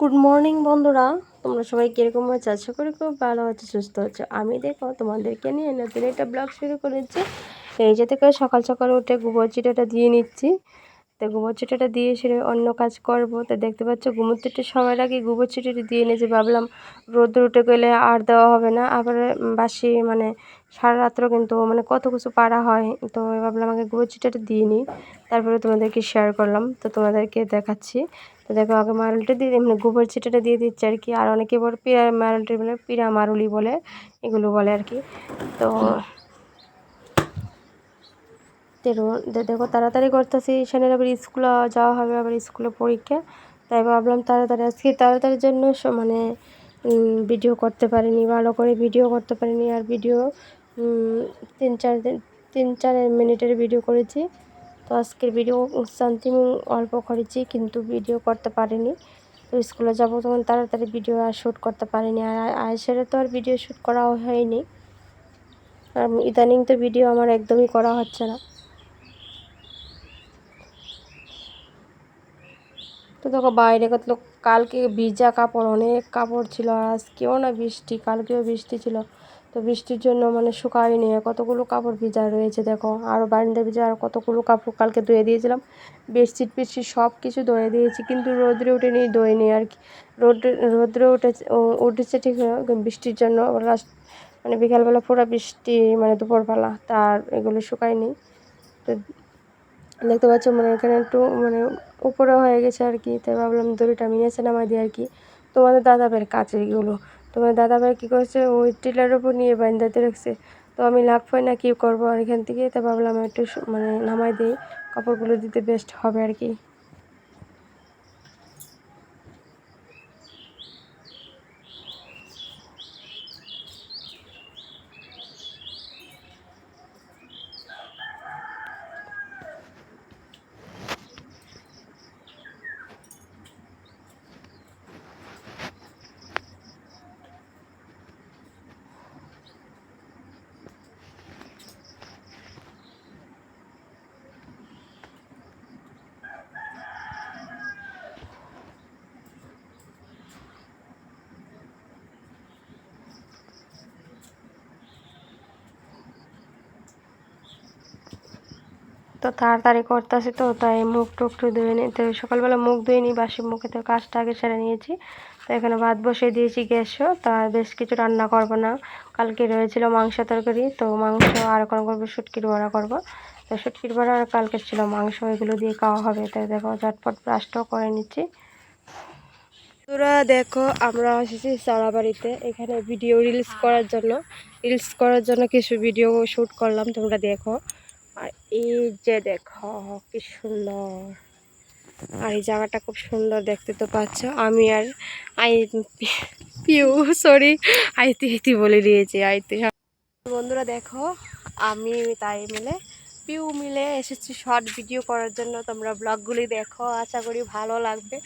Good morning বন্ধুরা। তোমরা সবাই কীরকম আছো? আশা করি খুব ভালো আছো, সুস্থ আছো। আমি দেখো, তোমাদেরকে নিয়ে নতুন একটা ব্লগ শুরু করেছি। এই যে থেকে সকাল সকাল উঠে গোবর চিটাটা দিয়ে নিচ্ছি। তো গোবর চিটাটা দিয়ে সেরে অন্য কাজ করব। তো দেখতে পাচ্ছ ঘুমোতে একটু সময়ের আগে গোবর চিটাটা দিয়ে নিয়েছি ভাবলাম রোদ্র উঠে গেলে আর দেওয়া হবে না। আবার বাসি মানে সারা রাত্র কিন্তু মানে কত কিছু পারা হয়। তো ভাবলাম আগে গোবর চিটাটা দিয়ে নিই। তারপরে তোমাদেরকে শেয়ার করলাম। তো তোমাদেরকে দেখাচ্ছি। তো দেখো আগে মারুলটা দিয়ে মানে গোবর চিটাটা দিয়ে দিচ্ছে আর কি। আর অনেকে বলে পিড়া মারুলটি বলে পিড়া মারুলি বলে, এগুলো বলে আর কি। তো দেখো তাড়াতাড়ি করতেছি। সেনের আবার স্কুলে যাওয়া হবে, আবার স্কুলে পরীক্ষা। তাই ভাবলাম তাড়াতাড়ি, আজকে তাড়াতাড়ির জন্য মানে ভিডিও করতে পারিনি, ভালো করে ভিডিও করতে পারিনি। আর ভিডিও তিন, চার দিন, তিন, চার মিনিটের ভিডিও করেছি। তো আজকের ভিডিও শান্তি অল্প করেছি, কিন্তু ভিডিও করতে পারিনি। তো স্কুলে যাব তখন তাড়াতাড়ি ভিডিও আর শ্যুট করতে পারিনি। আর আয়েসের তো আর ভিডিও শ্যুট করা হয়নি। আর ইদানিং তো ভিডিও আমার একদমই করা হচ্ছে না। দেখো বাইরে কত কালকে ভিজা কাপড়, অনেক কাপড় ছিল আজকেও না বৃষ্টি, কালকেও বৃষ্টি ছিল। তো বৃষ্টির জন্য মানে শুকায়নি কতগুলো কাপড় ভিজা রয়েছে দেখো। আরও বারান্দা ভিজা আর কতগুলো কাপড় কালকে ধুয়ে দিয়েছিলাম। বেডশিট বেডশিট সব কিছু ধুয়ে দিয়েছি, কিন্তু রোদ্রে উঠেনি ধোয়নি আর কি। রোদ রোদ্রে উঠে উঠেছে ঠিক বৃষ্টির জন্য লাস্ট মানে বিকালবেলা পুরো বৃষ্টি মানে দুপুরবেলা তার এগুলো শুকায়নি। তো দেখতে পাচ্ছ মানে এখানে একটু মানে উপরে হয়ে গেছে আর কি, তাই ভাবলাম দড়িটা আমি নিচে নামাই দিই আর কি তোমাদের দাদা ভাইয়ের কাছে এগুলো তোমার দাদা ভাই কী করছে, ওই টিলার উপর নিয়ে বান্ধাতে রাখছে। তো আমি লাভ পাই না, কী করব? আর এখান থেকে তাই ভাবলাম একটু মানে নামাই দিই, কাপড়গুলো দিতে বেস্ট হবে আর কি। তো তাড়াতাড়ি করতেছি তো, তাই মুখ টুক টু ধুয়ে নিই তো সকালবেলা মুখ ধুয়ে নিই বাসি মুখে তো কাজটা আগে সেরে নিয়েছি। তো এখানে ভাত বসিয়ে দিয়েছি গ্যাসও তা বেশ কিছু রান্না করব না। কালকে রয়েছিল মাংস তরকারি, তো মাংস আর এখন করব, শুটকির বড়া করব। তো শুটকির বড়া আর কালকে ছিল মাংস, এগুলো দিয়ে খাওয়া হবে। তাই দেখো ঝটপট ব্রাশটাও করে নিচ্ছি। তোরা দেখো, আমরা এসেছি বাড়িতে এখানে ভিডিও রিলস করার জন্য। রিলস করার জন্য কিছু ভিডিও শ্যুট করলাম, তোমরা দেখো। আর এই যে দেখো, কি সুন্দর। আর এই জায়গাটা খুব সুন্দর দেখতে তো পাচ্ছ। আমি আর আই পিউ, সরি, আইতি, আইতে বলে দিয়েছি, আইতি। বন্ধুরা দেখো, আমি তাই মিলে, পিউ মিলে এসেছি শর্ট ভিডিও করার জন্য। তোমরা ব্লগগুলি দেখো, আশা করি ভালো লাগবে।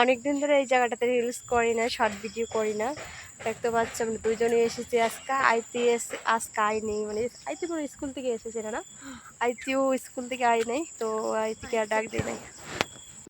অনেক দিন ধরে এই জায়গাটাতে রিলস করি না, শর্ট ভিডিও করি না। দেখতে পাচ্ছি আমরা দুজনে এসেছি আজকে। আইতে এসে, আজকে আই নেই মানে আইতে কোনো স্কুল থেকে এসেছে না? আইতেও স্কুল থেকে আই নেই, তো আইতিকে আর ডাক দিই নাই।